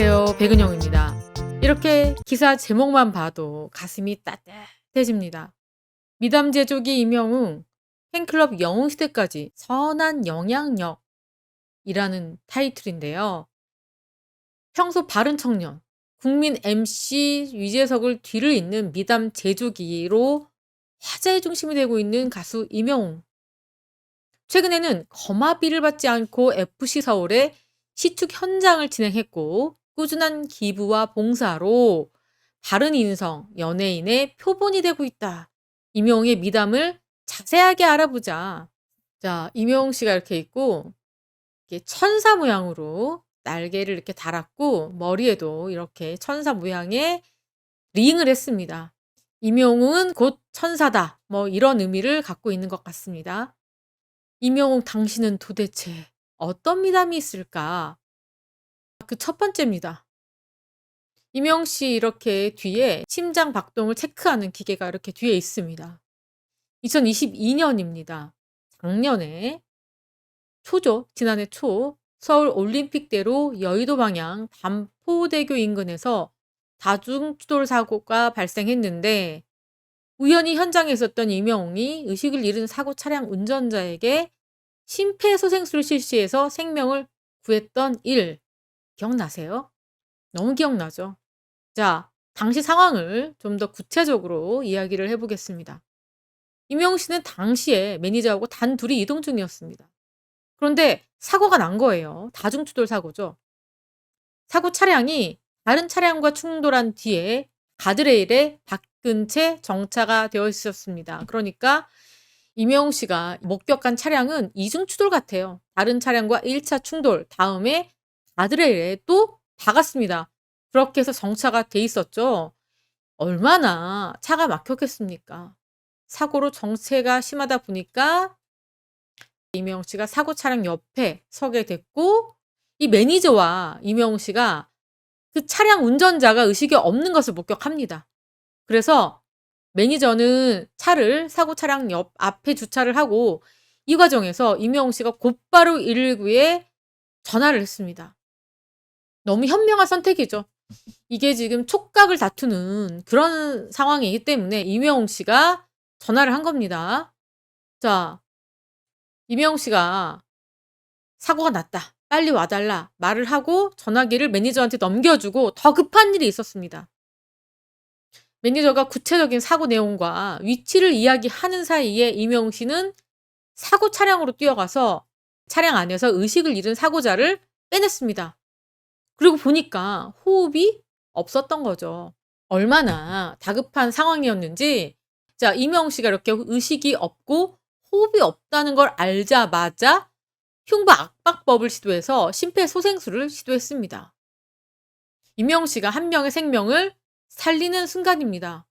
안녕하세요. 백은영입니다. 이렇게 기사 제목만 봐도 가슴이 따뜻해집니다. 미담 제조기 임영웅, 팬클럽 영웅 시대까지 선한 영향력이라는 타이틀인데요. 평소 바른 청년, 국민 MC 유재석을 뒤를 잇는 미담 제조기로 화제의 중심이 되고 있는 가수 임영웅. 최근에는 거마비를 받지 않고 FC 서울에 시축 현장을 진행했고 꾸준한 기부와 봉사로 바른 인성, 연예인의 표본이 되고 있다. 임영웅의 미담을 자세하게 알아보자. 자, 임영웅 씨가 이렇게 있고 이렇게 천사 모양으로 날개를 이렇게 달았고 머리에도 이렇게 천사 모양의 링을 했습니다. 임영웅은 곧 천사다. 뭐 이런 의미를 갖고 있는 것 같습니다. 임영웅 당신은 도대체 어떤 미담이 있을까? 그 첫 번째입니다. 임영웅 씨 이렇게 뒤에 심장 박동을 체크하는 기계가 이렇게 뒤에 있습니다. 2022년입니다. 작년에 초죠. 지난해 초 서울 올림픽대로 여의도 방향 반포대교 인근에서 다중 추돌 사고가 발생했는데 우연히 현장에 있었던 임영웅이 의식을 잃은 사고 차량 운전자에게 심폐소생술을 실시해서 생명을 구했던 일 기억나세요? 너무 기억나죠? 자, 당시 상황을 좀 더 구체적으로 이야기를 해보겠습니다. 임영웅 씨는 당시에 매니저하고 단 둘이 이동 중이었습니다. 그런데 사고가 난 거예요. 다중추돌 사고죠. 사고 차량이 다른 차량과 충돌한 뒤에 가드레일에 박근 채 정차가 되어 있었습니다. 그러니까 임영웅 씨가 목격한 차량은 이중 추돌 같아요. 다른 차량과 1차 충돌 다음에 가드레일에 또 박았습니다. 그렇게 해서 정차가 돼 있었죠. 얼마나 차가 막혔겠습니까? 사고로 정체가 심하다 보니까 이명웅 씨가 사고 차량 옆에 서게 됐고 이 매니저와 이명웅 씨가 그 차량 운전자가 의식이 없는 것을 목격합니다. 그래서 매니저는 차를 사고 차량 옆 앞에 주차를 하고 이 과정에서 이명웅 씨가 곧바로 119에 전화를 했습니다. 너무 현명한 선택이죠. 이게 지금 촉각을 다투는 그런 상황이기 때문에 이명웅 씨가 전화를 한 겁니다. 자, 이명웅 씨가 사고가 났다. 빨리 와달라. 말을 하고 전화기를 매니저한테 넘겨주고 더 급한 일이 있었습니다. 매니저가 구체적인 사고 내용과 위치를 이야기하는 사이에 이명웅 씨는 사고 차량으로 뛰어가서 차량 안에서 의식을 잃은 사고자를 빼냈습니다. 그리고 보니까 호흡이 없었던 거죠. 얼마나 다급한 상황이었는지 자, 이명웅 씨가 이렇게 의식이 없고 호흡이 없다는 걸 알자마자 흉부 압박법을 시도해서 심폐소생술을 시도했습니다. 이명웅 씨가 한 명의 생명을 살리는 순간입니다.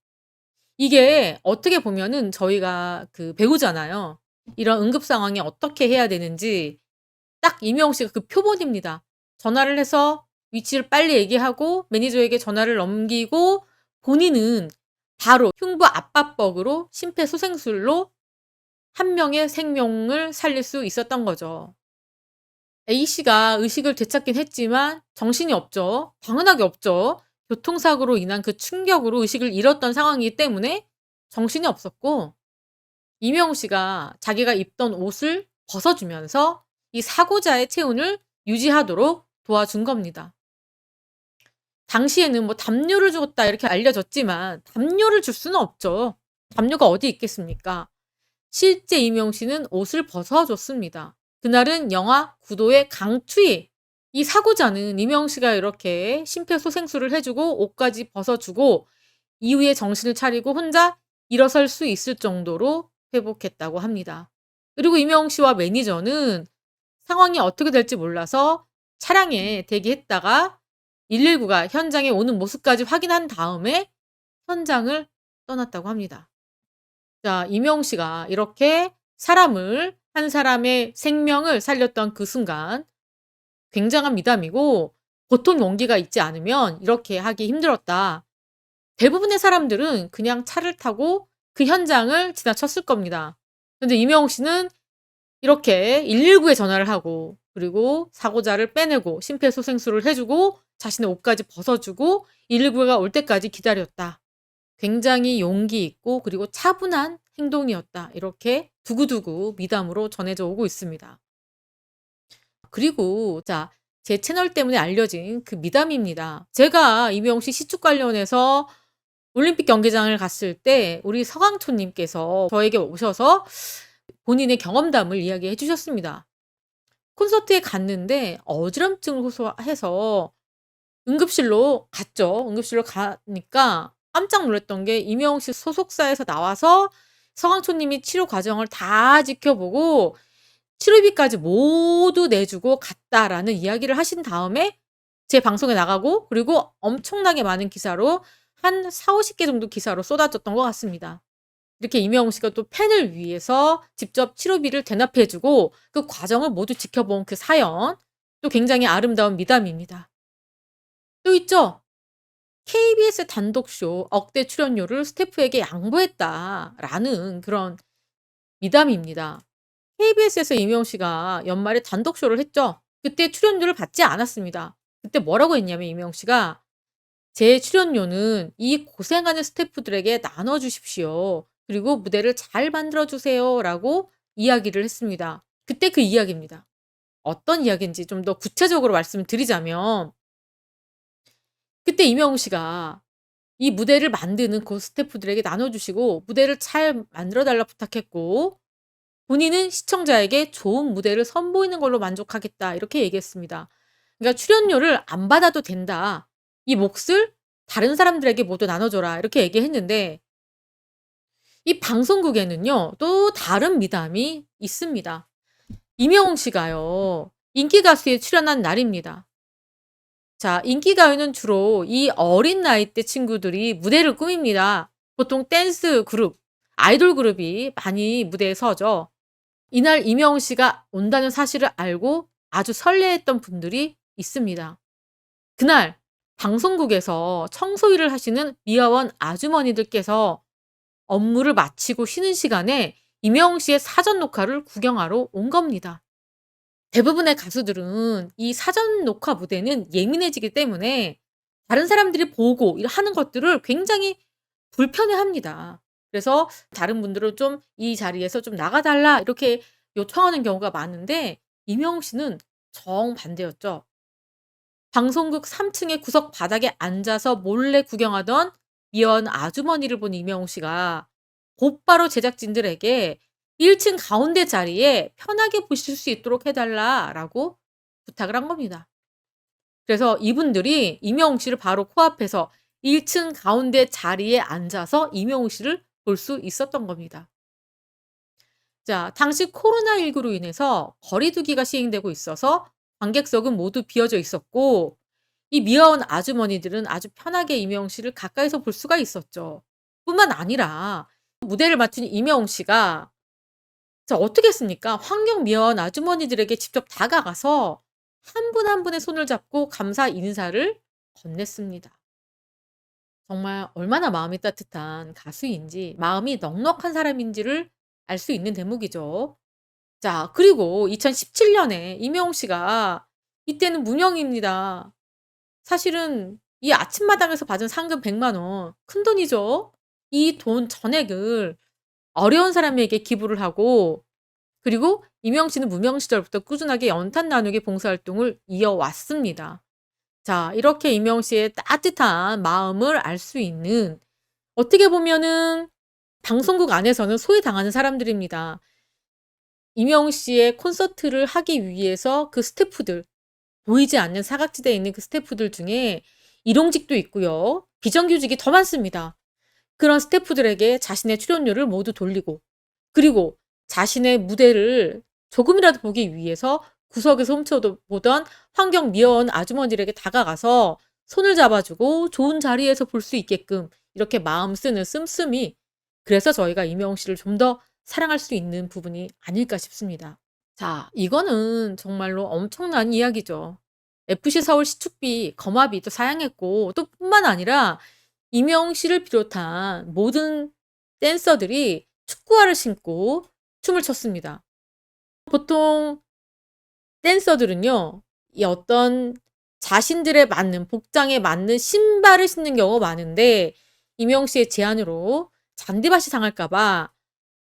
이게 어떻게 보면은 저희가 그 배우잖아요. 이런 응급 상황에 어떻게 해야 되는지 딱 이명웅 씨가 그 표본입니다. 전화를 해서 위치를 빨리 얘기하고 매니저에게 전화를 넘기고 본인은 바로 흉부 압박법으로 심폐소생술로 한 명의 생명을 살릴 수 있었던 거죠. A씨가 의식을 되찾긴 했지만 정신이 없죠. 당연하게 없죠. 교통사고로 인한 그 충격으로 의식을 잃었던 상황이기 때문에 정신이 없었고 이명우 씨가 자기가 입던 옷을 벗어주면서 이 사고자의 체온을 유지하도록 도와준 겁니다. 당시에는 뭐 담요를 줬다 이렇게 알려졌지만 담요를 줄 수는 없죠. 담요가 어디 있겠습니까? 실제 이명 씨는 옷을 벗어줬습니다. 그날은 영하 9도의 강추위. 이 사고자는 이명 씨가 이렇게 심폐소생술을 해주고 옷까지 벗어주고 이후에 정신을 차리고 혼자 일어설 수 있을 정도로 회복했다고 합니다. 그리고 이명 씨와 매니저는 상황이 어떻게 될지 몰라서 차량에 대기했다가 119가 현장에 오는 모습까지 확인한 다음에 현장을 떠났다고 합니다. 자, 이명 씨가 이렇게 사람을 한 사람의 생명을 살렸던 그 순간 굉장한 미담이고 보통 용기가 있지 않으면 이렇게 하기 힘들었다. 대부분의 사람들은 그냥 차를 타고 그 현장을 지나쳤을 겁니다. 근데 이명웅 씨는 이렇게 119에 전화를 하고 그리고 사고자를 빼내고 심폐소생술을 해주고 자신의 옷까지 벗어주고 119가 올 때까지 기다렸다. 굉장히 용기 있고 그리고 차분한 행동이었다. 이렇게 두고두고 미담으로 전해져 오고 있습니다. 그리고 자, 제 채널 때문에 알려진 그 미담입니다. 제가 이명웅 씨 시축 관련해서 올림픽 경기장을 갔을 때 우리 서강초님께서 저에게 오셔서 본인의 경험담을 이야기해 주셨습니다. 콘서트에 갔는데 어지럼증을 호소해서 응급실로 갔죠. 응급실로 가니까 깜짝 놀랐던 게 이명웅 씨 소속사에서 나와서 서강초 님이 치료 과정을 다 지켜보고 치료비까지 모두 내주고 갔다라는 이야기를 하신 다음에 제 방송에 나가고 그리고 엄청나게 많은 기사로 한 4, 50개 정도 기사로 쏟아졌던 것 같습니다. 이렇게 이명웅 씨가 또 팬을 위해서 직접 치료비를 대납해주고 그 과정을 모두 지켜본 그 사연 또 굉장히 아름다운 미담입니다. 또 있죠. KBS 단독쇼 억대 출연료를 스태프에게 양보했다라는 그런 미담입니다. KBS에서 이명웅 씨가 연말에 단독쇼를 했죠. 그때 출연료를 받지 않았습니다. 그때 뭐라고 했냐면 이명웅 씨가 제 출연료는 이 고생하는 스태프들에게 나눠 주십시오. 그리고 무대를 잘 만들어 주세요 라고 이야기를 했습니다. 그때 그 이야기입니다. 어떤 이야기인지 좀 더 구체적으로 말씀드리자면 그때 이명웅 씨가 이 무대를 만드는 그 스태프들에게 나눠 주시고 무대를 잘 만들어 달라 부탁했고 본인은 시청자에게 좋은 무대를 선보이는 걸로 만족하겠다 이렇게 얘기했습니다. 그러니까 출연료를 안 받아도 된다. 이 몫을 다른 사람들에게 모두 나눠줘라 이렇게 얘기했는데 이 방송국에는요 또 다른 미담이 있습니다. 이명웅 씨가요 인기 가수에 출연한 날입니다. 자, 인기 가요는 주로 이 어린 나이 때 친구들이 무대를 꾸밉니다. 보통 댄스 그룹, 아이돌 그룹이 많이 무대에 서죠. 이날 이명웅 씨가 온다는 사실을 알고 아주 설레했던 분들이 있습니다. 그날 방송국에서 청소 일을 하시는 미화원 아주머니들께서 업무를 마치고 쉬는 시간에 이명웅 씨의 사전 녹화를 구경하러 온 겁니다. 대부분의 가수들은 이 사전 녹화 무대는 예민해지기 때문에 다른 사람들이 보고 하는 것들을 굉장히 불편해 합니다. 그래서 다른 분들은 좀 이 자리에서 좀 나가달라 이렇게 요청하는 경우가 많은데 이명웅 씨는 정반대였죠. 방송국 3층의 구석 바닥에 앉아서 몰래 구경하던 미연 아주머니를 본 이명웅 씨가 곧바로 제작진들에게 1층 가운데 자리에 편하게 보실 수 있도록 해달라라고 부탁을 한 겁니다. 그래서 이분들이 이명웅 씨를 바로 코앞에서 1층 가운데 자리에 앉아서 이명웅 씨를 볼 수 있었던 겁니다. 자, 당시 코로나19로 인해서 거리두기가 시행되고 있어서 관객석은 모두 비어져 있었고 이 미화원 아주머니들은 아주 편하게 이명웅 씨를 가까이서 볼 수가 있었죠. 뿐만 아니라 무대를 맡은 이명웅 씨가 자, 어떻게 했습니까? 환경 미화원 아주머니들에게 직접 다가가서 한 분 한 분의 손을 잡고 감사 인사를 건넸습니다. 정말 얼마나 마음이 따뜻한 가수인지, 마음이 넉넉한 사람인지를 알 수 있는 대목이죠. 자, 그리고 2017년에 이명웅 씨가 이때는 무명입니다. 사실은 이 아침마당에서 받은 상금 100만 원, 큰 돈이죠. 이 돈 전액을 어려운 사람에게 기부를 하고 그리고 이명 씨는 무명 시절부터 꾸준하게 연탄 나누기 봉사활동을 이어왔습니다. 자, 이렇게 이명 씨의 따뜻한 마음을 알 수 있는 어떻게 보면은 방송국 안에서는 소외당하는 사람들입니다. 이명 씨의 콘서트를 하기 위해서 그 스태프들, 보이지 않는 사각지대에 있는 그 스태프들 중에 일용직도 있고요. 비정규직이 더 많습니다. 그런 스태프들에게 자신의 출연료를 모두 돌리고 그리고 자신의 무대를 조금이라도 보기 위해서 구석에서 훔쳐보던 환경 미화원 아주머니들에게 다가가서 손을 잡아주고 좋은 자리에서 볼 수 있게끔 이렇게 마음 쓰는 씀씀이 그래서 저희가 이명웅 씨를 좀 더 사랑할 수 있는 부분이 아닐까 싶습니다. 자, 이거는 정말로 엄청난 이야기죠. FC 서울 시축비, 거마비도 사양했고 또 뿐만 아니라 이명웅 씨를 비롯한 모든 댄서들이 축구화를 신고 춤을 췄습니다. 보통 댄서들은요. 이 어떤 자신들에 맞는 복장에 맞는 신발을 신는 경우가 많은데 이명 씨의 제안으로 잔디밭이 상할까 봐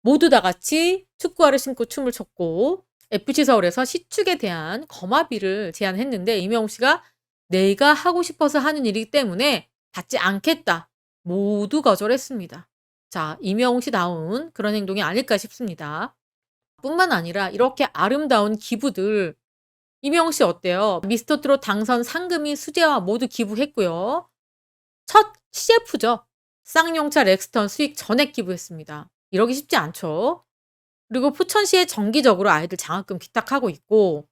모두 다 같이 축구화를 신고 춤을 췄고 FC 서울에서 시축에 대한 거마비를 제안했는데 이명웅 씨가 내가 하고 싶어서 하는 일이기 때문에 받지 않겠다. 모두 거절했습니다. 자, 이명웅 씨다운 그런 행동이 아닐까 싶습니다. 뿐만 아니라 이렇게 아름다운 기부들 이명웅 씨 어때요? 미스터 트롯 당선 상금이 수제화 모두 기부했고요. 첫 CF죠. 쌍용차 렉스턴 수익 전액 기부했습니다. 이러기 쉽지 않죠. 그리고 포천시에 정기적으로 아이들 장학금 기탁하고 있고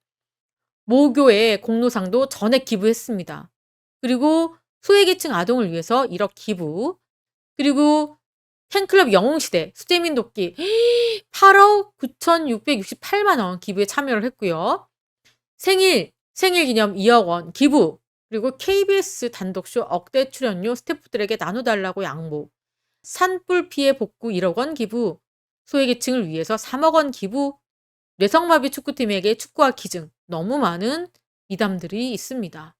모교에 공로상도 전액 기부했습니다. 그리고 소외계층 아동을 위해서 1억 기부 그리고 팬클럽 영웅시대 수재민 돕기 8억 9,668만 원 기부에 참여를 했고요. 생일 생일 기념 2억 원 기부 그리고 KBS 단독쇼 억대 출연료 스태프들에게 나눠달라고 양보 산불 피해 복구 1억 원 기부 소외계층을 위해서 3억 원 기부 뇌성마비 축구팀에게 축구화 기증 너무 많은 미담들이 있습니다.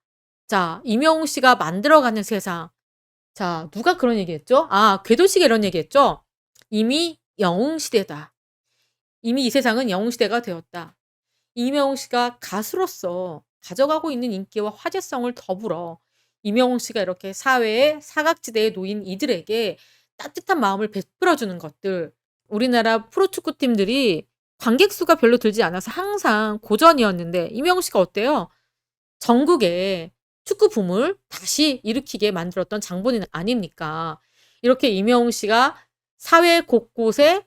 자, 이명웅 씨가 만들어가는 세상. 자, 누가 그런 얘기 했죠? 아, 궤도식이 이런 얘기 했죠? 이미 영웅 시대다. 이미 이 세상은 영웅 시대가 되었다. 이명웅 씨가 가수로서 가져가고 있는 인기와 화제성을 더불어 이명웅 씨가 이렇게 사회의 사각지대에 놓인 이들에게 따뜻한 마음을 베풀어주는 것들. 우리나라 프로축구 팀들이 관객 수가 별로 들지 않아서 항상 고전이었는데 이명웅 씨가 어때요? 전국에 축구 붐을 다시 일으키게 만들었던 장본인 아닙니까? 이렇게 이명웅 씨가 사회 곳곳에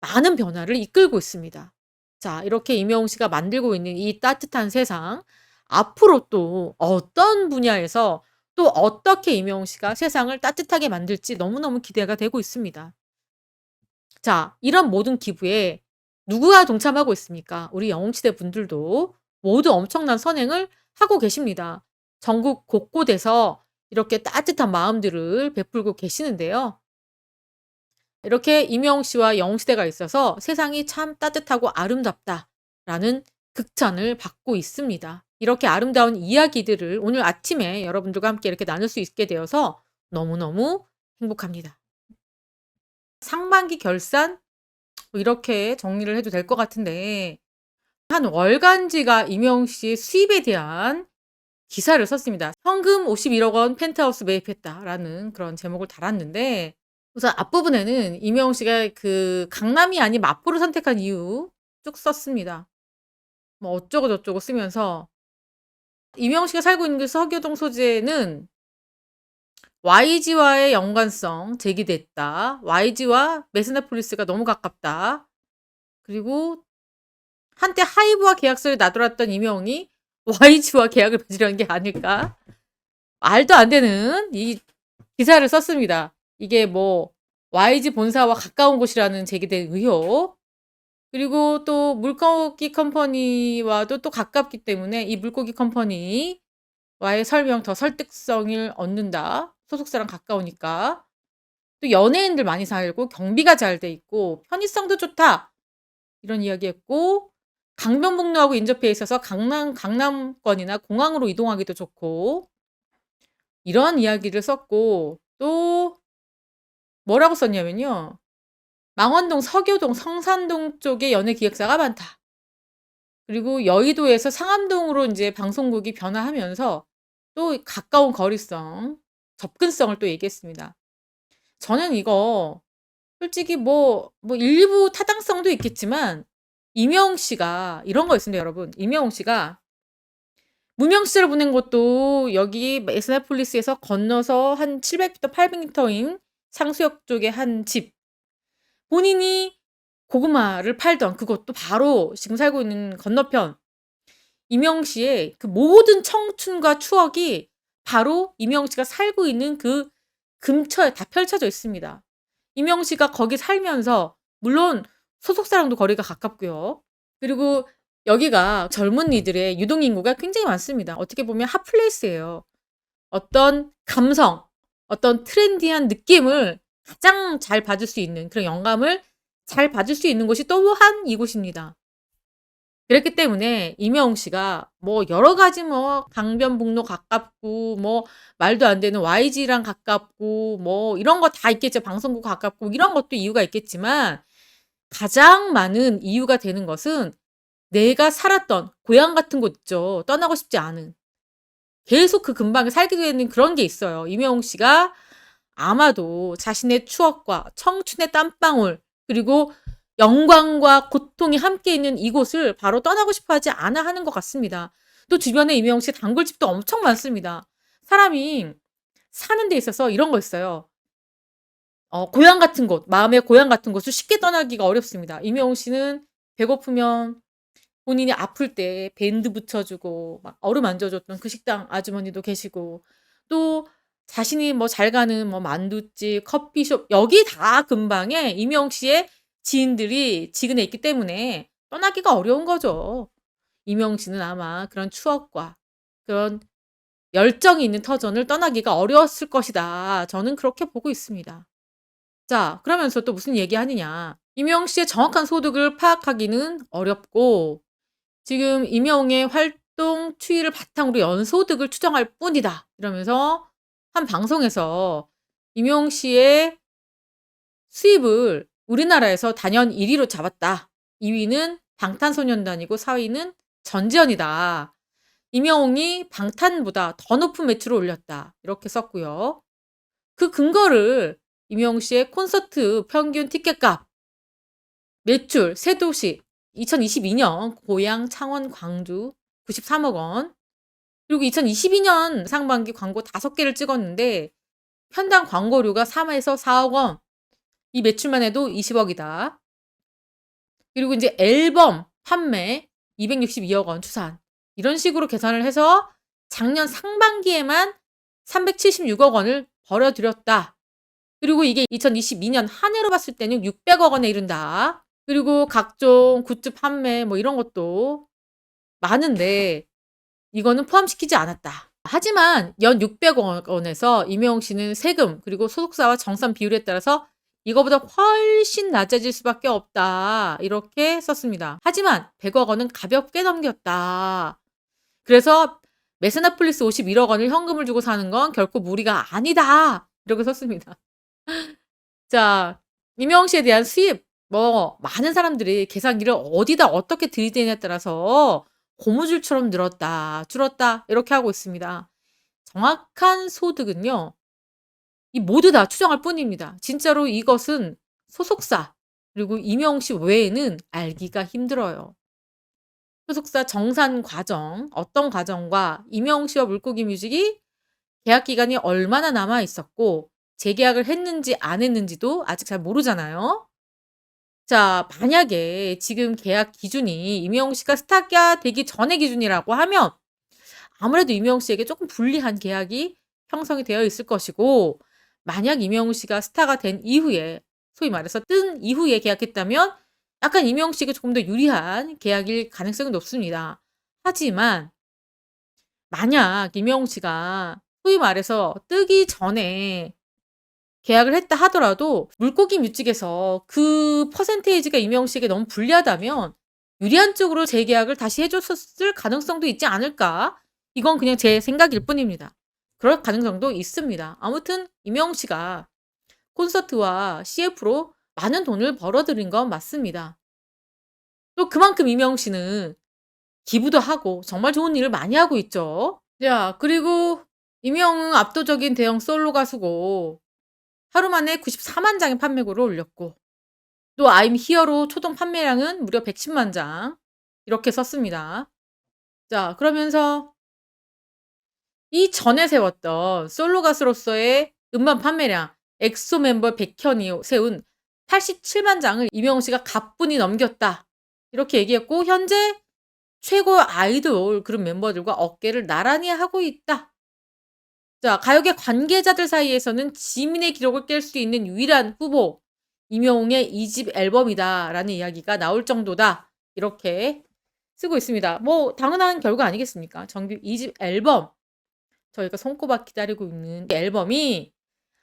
많은 변화를 이끌고 있습니다. 자, 이렇게 이명웅 씨가 만들고 있는 이 따뜻한 세상, 앞으로 또 어떤 분야에서 또 어떻게 이명웅 씨가 세상을 따뜻하게 만들지 너무너무 기대가 되고 있습니다. 자, 이런 모든 기부에 누구가 동참하고 있습니까? 우리 영웅시대 분들도 모두 엄청난 선행을 하고 계십니다. 전국 곳곳에서 이렇게 따뜻한 마음들을 베풀고 계시는데요. 이렇게 임영웅 씨와 영웅시대가 있어서 세상이 참 따뜻하고 아름답다라는 극찬을 받고 있습니다. 이렇게 아름다운 이야기들을 오늘 아침에 여러분들과 함께 이렇게 나눌 수 있게 되어서 너무너무 행복합니다. 상반기 결산 뭐 이렇게 정리를 해도 될 것 같은데 한 월간지가 임영웅 씨의 수입에 대한 기사를 썼습니다. 현금 51억 원 펜트하우스 매입했다라는 그런 제목을 달았는데 우선 앞부분에는 임영웅 씨가 그 강남이 아닌 마포를 선택한 이유 쭉 썼습니다. 뭐 어쩌고 저쩌고 쓰면서 임영웅 씨가 살고 있는 그 서교동 소재는 YG와의 연관성 제기됐다. YG와 메스나폴리스가 너무 가깝다. 그리고 한때 하이브와 계약서를 놔둬놨던 임영웅이 YG와 계약을 맺으려는 게 아닐까? 말도 안 되는 이 기사를 썼습니다. 이게 뭐 YG 본사와 가까운 곳이라는 제기된 의혹. 그리고 또 물고기 컴퍼니와도 또 가깝기 때문에 이 물고기 컴퍼니와의 설명 더 설득성을 얻는다. 소속사랑 가까우니까. 또 연예인들 많이 살고 경비가 잘 돼 있고 편의성도 좋다. 이런 이야기했고 강변북로하고 인접해 있어서 강남 강남권이나 공항으로 이동하기도 좋고 이런 이야기를 썼고 또 뭐라고 썼냐면요. 망원동, 서교동, 성산동 쪽에 연예 기획사가 많다. 그리고 여의도에서 상암동으로 이제 방송국이 변화하면서 또 가까운 거리성, 접근성을 또 얘기했습니다. 저는 이거 솔직히 뭐, 뭐 일부 타당성도 있겠지만 이명웅 씨가 이런 거 있습니다, 여러분. 이명웅 씨가 무명 시절을 보낸 것도 여기 에스나폴리스에서 건너서 한 700m, 800m인 상수역 쪽에 한 집. 본인이 고구마를 팔던 그것도 바로 지금 살고 있는 건너편. 이명 씨의 그 모든 청춘과 추억이 바로 이명 씨가 살고 있는 그 근처에 다 펼쳐져 있습니다. 이명 씨가 거기 살면서 물론 소속사랑도 거리가 가깝고요. 그리고 여기가 젊은 이들의 유동 인구가 굉장히 많습니다. 어떻게 보면 핫플레이스예요. 어떤 감성, 어떤 트렌디한 느낌을 가장 잘 받을 수 있는 그런 영감을 잘 받을 수 있는 곳이 또한 이곳입니다. 그랬기 때문에 임영웅 씨가 뭐 여러 가지 뭐 강변북로 가깝고 뭐 말도 안 되는 YG랑 가깝고 뭐 이런 거 다 있겠죠. 방송국 가깝고 이런 것도 이유가 있겠지만 가장 많은 이유가 되는 것은 내가 살았던 고향 같은 곳 있죠. 떠나고 싶지 않은. 계속 그 근방에 살게 되는 그런 게 있어요. 임영웅 씨가 아마도 자신의 추억과 청춘의 땀방울 그리고 영광과 고통이 함께 있는 이곳을 바로 떠나고 싶어 하지 않아 하는 것 같습니다. 또 주변에 임영웅 씨 단골집도 엄청 많습니다. 사람이 사는 데 있어서 이런 거 있어요. 어, 고향 같은 곳, 마음의 고향 같은 곳을 쉽게 떠나기가 어렵습니다. 임영웅 씨는 배고프면 본인이 아플 때 밴드 붙여주고 막 어루만져줬던 그 식당 아주머니도 계시고 또 자신이 뭐 잘 가는 뭐 만두집, 커피숍 여기 다 근방에 임영웅 씨의 지인들이 지근해 있기 때문에 떠나기가 어려운 거죠. 씨는 아마 그런 추억과 그런 열정이 있는 터전을 떠나기가 어려웠을 것이다. 저는 그렇게 보고 있습니다. 자, 그러면서 또 무슨 얘기하느냐. 임영웅 씨의 정확한 소득을 파악하기는 어렵고 지금 임영웅의 활동 추이를 바탕으로 연소득을 추정할 뿐이다. 이러면서 한 방송에서 임영웅 씨의 수입을 우리나라에서 단연 1위로 잡았다. 2위는 방탄소년단이고 4위는 전지현이다. 임영웅이 방탄보다 더 높은 매출을 올렸다. 이렇게 썼고요. 그 근거를 임영웅 씨의 콘서트 평균 티켓값, 매출, 세 도시, 2022년 고향 창원 광주 93억 원. 그리고 2022년 상반기 광고 5개를 찍었는데 편당 광고료가 3에서 4억 원. 이 매출만 해도 20억이다. 그리고 이제 앨범 판매 262억 원 추산. 이런 식으로 계산을 해서 작년 상반기에만 376억 원을 벌어들였다. 그리고 이게 2022년 한 해로 봤을 때는 600억 원에 이른다. 그리고 각종 굿즈 판매 뭐 이런 것도 많은데 이거는 포함시키지 않았다. 하지만 연 600억 원에서 임영웅 씨는 세금 그리고 소속사와 정산 비율에 따라서 이거보다 훨씬 낮아질 수밖에 없다. 이렇게 썼습니다. 하지만 100억 원은 가볍게 넘겼다. 그래서 메스나폴리스 51억 원을 현금을 주고 사는 건 결코 무리가 아니다. 이렇게 썼습니다. 자, 임영웅 씨에 대한 수입 뭐 많은 사람들이 계산기를 어디다 어떻게 들이대냐에 따라서 고무줄처럼 늘었다, 줄었다 이렇게 하고 있습니다. 정확한 소득은요. 이 모두 다 추정할 뿐입니다. 진짜로 이것은 소속사 그리고 임영웅 씨 외에는 알기가 힘들어요. 소속사 정산 과정, 어떤 과정과 임영웅 씨와 물고기 뮤직이 계약 기간이 얼마나 남아 있었고 재계약을 했는지 안 했는지도 아직 잘 모르잖아요. 자, 만약에 지금 계약 기준이 임영웅 씨가 스타가 되기 전의 기준이라고 하면 아무래도 임영웅 씨에게 조금 불리한 계약이 형성이 되어 있을 것이고 만약 임영웅 씨가 스타가 된 이후에 소위 말해서 뜬 이후에 계약했다면 약간 임영웅 씨에게 조금 더 유리한 계약일 가능성이 높습니다. 하지만 만약 임영웅 씨가 소위 말해서 뜨기 전에 계약을 했다 하더라도 물고기 뮤직에서 그 퍼센테이지가 임영웅 씨에게 너무 불리하다면 유리한 쪽으로 재계약을 다시 해줬을 가능성도 있지 않을까? 이건 그냥 제 생각일 뿐입니다. 그럴 가능성도 있습니다. 아무튼 임영웅 씨가 콘서트와 CF로 많은 돈을 벌어들인 건 맞습니다. 또 그만큼 임영웅 씨는 기부도 하고 정말 좋은 일을 많이 하고 있죠. 자, 그리고 임영웅은 압도적인 대형 솔로 가수고 하루 만에 94만 장의 판매고를 올렸고 또 I'm Here로 초동 판매량은 무려 110만 장 이렇게 썼습니다. 자, 그러면서 이 전에 세웠던 솔로 가수로서의 음반 판매량 엑소 멤버 백현이 세운 87만 장을 이명웅 씨가 가뿐히 넘겼다. 이렇게 얘기했고 현재 최고 아이돌 그룹 멤버들과 어깨를 나란히 하고 있다. 자, 가요계 관계자들 사이에서는 지민의 기록을 깰 수 있는 유일한 후보 임영웅의 2집 앨범이다라는 이야기가 나올 정도다. 이렇게 쓰고 있습니다. 뭐 당연한 결과 아니겠습니까? 정규 2집 앨범 저희가 손꼽아 기다리고 있는 앨범이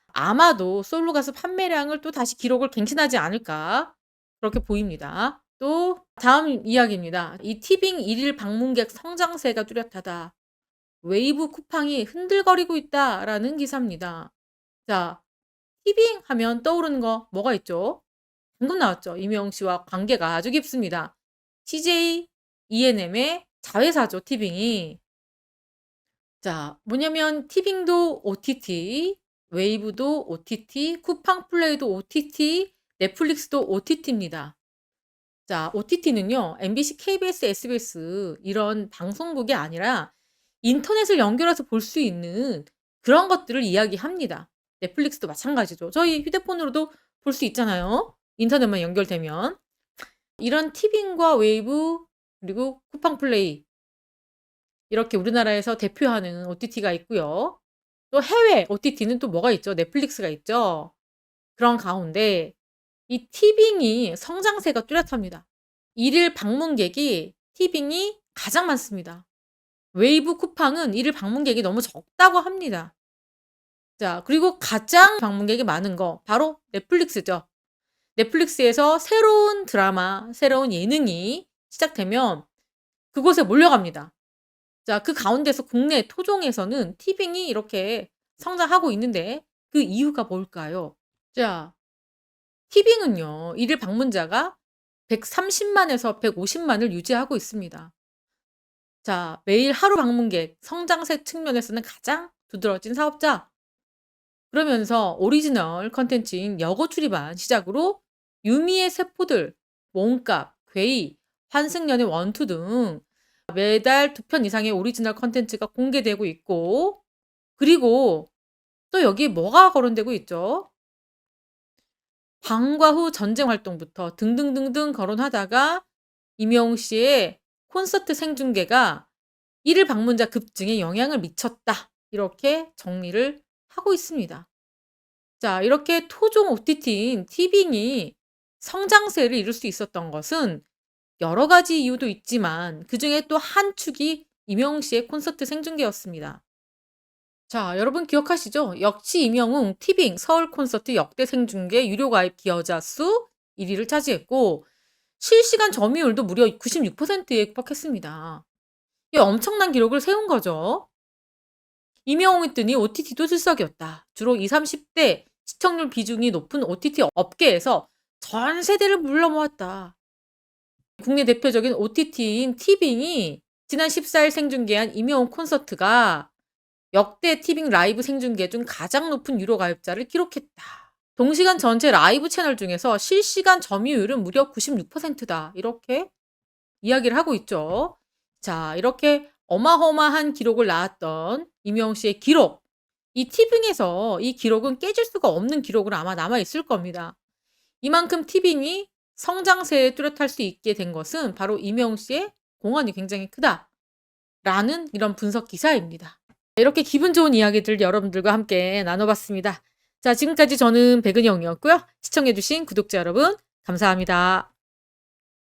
아마도 솔로 가수 판매량을 또 다시 기록을 갱신하지 않을까 그렇게 보입니다. 또 다음 이야기입니다. 이 티빙 1일 방문객 성장세가 뚜렷하다. 웨이브 쿠팡이 흔들거리고 있다라는 기사입니다. 자, 티빙 하면 떠오르는 거 뭐가 있죠? 방금 나왔죠. 이명 씨와 관계가 아주 깊습니다. CJ ENM의 자회사죠, 티빙이. 자, 뭐냐면 티빙도 OTT, 웨이브도 OTT, 쿠팡 플레이도 OTT, 넷플릭스도 OTT입니다. 자, OTT는요, MBC, KBS, SBS 이런 방송국이 아니라 인터넷을 연결해서 볼 수 있는 그런 것들을 이야기합니다. 넷플릭스도 마찬가지죠. 저희 휴대폰으로도 볼 수 있잖아요. 인터넷만 연결되면. 이런 티빙과 웨이브 그리고 쿠팡 플레이 이렇게 우리나라에서 대표하는 OTT가 있고요. 또 해외 OTT는 또 뭐가 있죠? 넷플릭스가 있죠. 그런 가운데 이 티빙이 성장세가 뚜렷합니다. 일일 방문객이 티빙이 가장 많습니다. 웨이브 쿠팡은 일일 방문객이 너무 적다고 합니다. 자, 그리고 가장 방문객이 많은 거 바로 넷플릭스죠. 넷플릭스에서 새로운 드라마, 새로운 예능이 시작되면 그곳에 몰려갑니다. 자, 그 가운데서 국내 토종에서는 티빙이 이렇게 성장하고 있는데 그 이유가 뭘까요? 자, 티빙은요, 일일 방문자가 130만에서 150만을 유지하고 있습니다. 자, 매일 하루 방문객 성장세 측면에서는 가장 두드러진 사업자. 그러면서 오리지널 컨텐츠인 여고 출입반 시작으로 유미의 세포들, 몸값, 괴이, 환승연의 원투 등 매달 두 편 이상의 오리지널 컨텐츠가 공개되고 있고 그리고 또 여기 뭐가 거론되고 있죠? 방과 후 전쟁 활동부터 등등등등 거론하다가 임영웅 씨의 콘서트 생중계가 일일 방문자 급증에 영향을 미쳤다. 이렇게 정리를 하고 있습니다. 자, 이렇게 토종 OTT인 티빙이 성장세를 이룰 수 있었던 것은 여러 가지 이유도 있지만 그 중에 또 한 축이 임영웅 씨의 콘서트 생중계였습니다. 자, 여러분 기억하시죠? 역시 임영웅 티빙 서울 콘서트 역대 생중계 유료 가입 기여자 수 1위를 차지했고 실시간 점유율도 무려 96%에 육박했습니다. 이 엄청난 기록을 세운 거죠. 임영웅이 뜨니 OTT도 실석이었다. 주로 20, 30대 시청률 비중이 높은 OTT 업계에서 전 세대를 물러모았다. 국내 대표적인 OTT인 티빙이 지난 14일 생중계한 임영웅 콘서트가 역대 티빙 라이브 생중계 중 가장 높은 유료 가입자를 기록했다. 동시간 전체 라이브 채널 중에서 실시간 점유율은 무려 96%다. 이렇게 이야기를 하고 있죠. 자, 이렇게 어마어마한 기록을 낳았던 임영웅 씨의 기록. 이 티빙에서 이 기록은 깨질 수가 없는 기록으로 아마 남아 있을 겁니다. 이만큼 티빙이 성장세에 뚜렷할 수 있게 된 것은 바로 임영웅 씨의 공헌이 굉장히 크다. 라는 이런 분석 기사입니다. 이렇게 기분 좋은 이야기들 여러분들과 함께 나눠봤습니다. 자, 지금까지 저는 백은영이었고요. 시청해주신 구독자 여러분, 감사합니다.